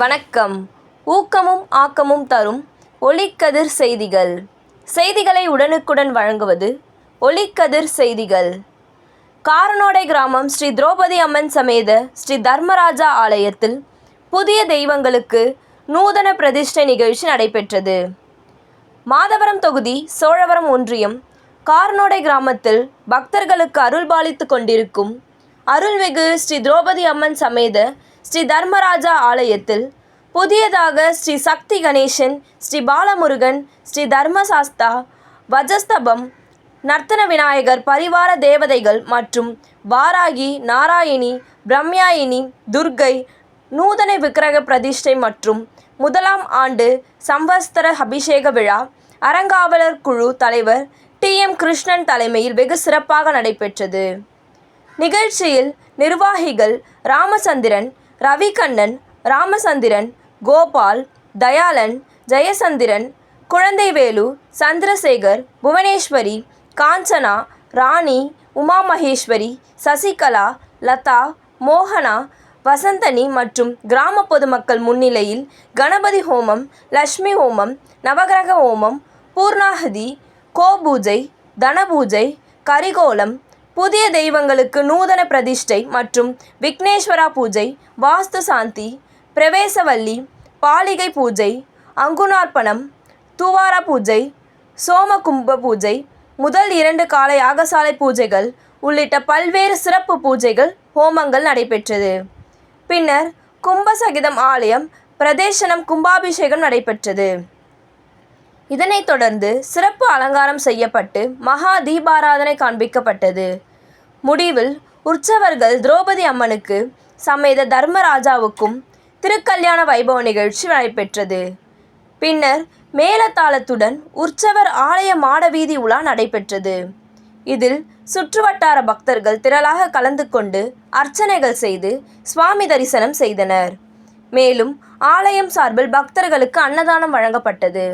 வணக்கம். ஊக்கமும் ஆக்கமும் தரும் ஒளிக்கதிர் செய்திகள். செய்திகளை உடனுக்குடன் வழங்குவது ஒளிக்கதிர் செய்திகள். காரனோடை கிராமம் ஸ்ரீ திரௌபதி அம்மன் சமேத ஸ்ரீ தர்மராஜா ஆலயத்தில் புதிய தெய்வங்களுக்கு நூதன பிரதிஷ்டை நிகழ்ச்சி நடைபெற்றது. மாதவரம் தொகுதி சோழவரம் ஒன்றியம் கார்னோடை கிராமத்தில் பக்தர்களுக்கு அருள்பாலித்து கொண்டிருக்கும் அருள்மிகு ஸ்ரீ திரௌபதி அம்மன் சமேத ஸ்ரீ தர்மராஜா ஆலயத்தில் புதியதாக ஸ்ரீ சக்தி கணேசன் ஸ்ரீ பாலமுருகன் ஸ்ரீ தர்மசாஸ்தா வஜஸ்தபம் நர்த்தன விநாயகர் பரிவார தேவதைகள் மற்றும் வாராகி நாராயணி பிரம்யாயினி துர்கை நூதன விக்கிரக பிரதிஷ்டை மற்றும் முதலாம் ஆண்டு சம்வஸ்தர அபிஷேக விழா அறங்காவலர் குழு தலைவர் டி. எம். கிருஷ்ணன் தலைமையில் வெகு சிறப்பாக நடைபெற்றது. நிகழ்ச்சியில் நிர்வாகிகள் ராமச்சந்திரன் ரவிகண்ணன் ராமச்சந்திரன் கோபால் தயாளன் ஜெயசந்திரன் குழந்தைவேலு சந்திரசேகர் புவனேஸ்வரி காஞ்சனா ராணி உமா மகேஸ்வரி சசிகலா லதா மோகனா வசந்தனி மற்றும் கிராம பொதுமக்கள் முன்னிலையில் கணபதி ஹோமம் லக்ஷ்மி ஹோமம் நவகிரக ஹோமம் பூர்ணாகதி கோபூஜை தனபூஜை கரிகோலம் புதிய தெய்வங்களுக்கு நூதன பிரதிஷ்டை மற்றும் விக்னேஸ்வரா பூஜை வாஸ்து சாந்தி பிரவேசவல்லி பாலிகை பூஜை அங்குணார்ப்பணம் துவாரா பூஜை சோமகும்ப பூஜை முதல் இரண்டு காலை யாகசாலை பூஜைகள் உள்ளிட்ட பல்வேறு சிறப்பு பூஜைகள் ஹோமங்கள் நடைபெற்றது. பின்னர் கும்பசகிதம் ஆலயம் பிரதேசனம் கும்பாபிஷேகம் நடைபெற்றது. இதனைத் தொடர்ந்து சிறப்பு அலங்காரம் செய்யப்பட்டு மகா தீபாராதனை காண்பிக்கப்பட்டது. முடிவில் உற்சவர்கள் திரௌபதி அம்மனுக்கு சமேத தர்மராஜாவுக்கும் திருக்கல்யாண வைபவ நிகழ்ச்சி நடைபெற்றது. பின்னர் மேலத்தாளத்துடன் உற்சவர் ஆலய மாடவீதி உலா நடைபெற்றது. இதில் சுற்றுவட்டார பக்தர்கள் திரளாக கலந்து கொண்டு அர்ச்சனைகள் செய்து சுவாமி தரிசனம் செய்தனர். மேலும் ஆலயம் சார்பில் பக்தர்களுக்கு அன்னதானம் வழங்கப்பட்டது.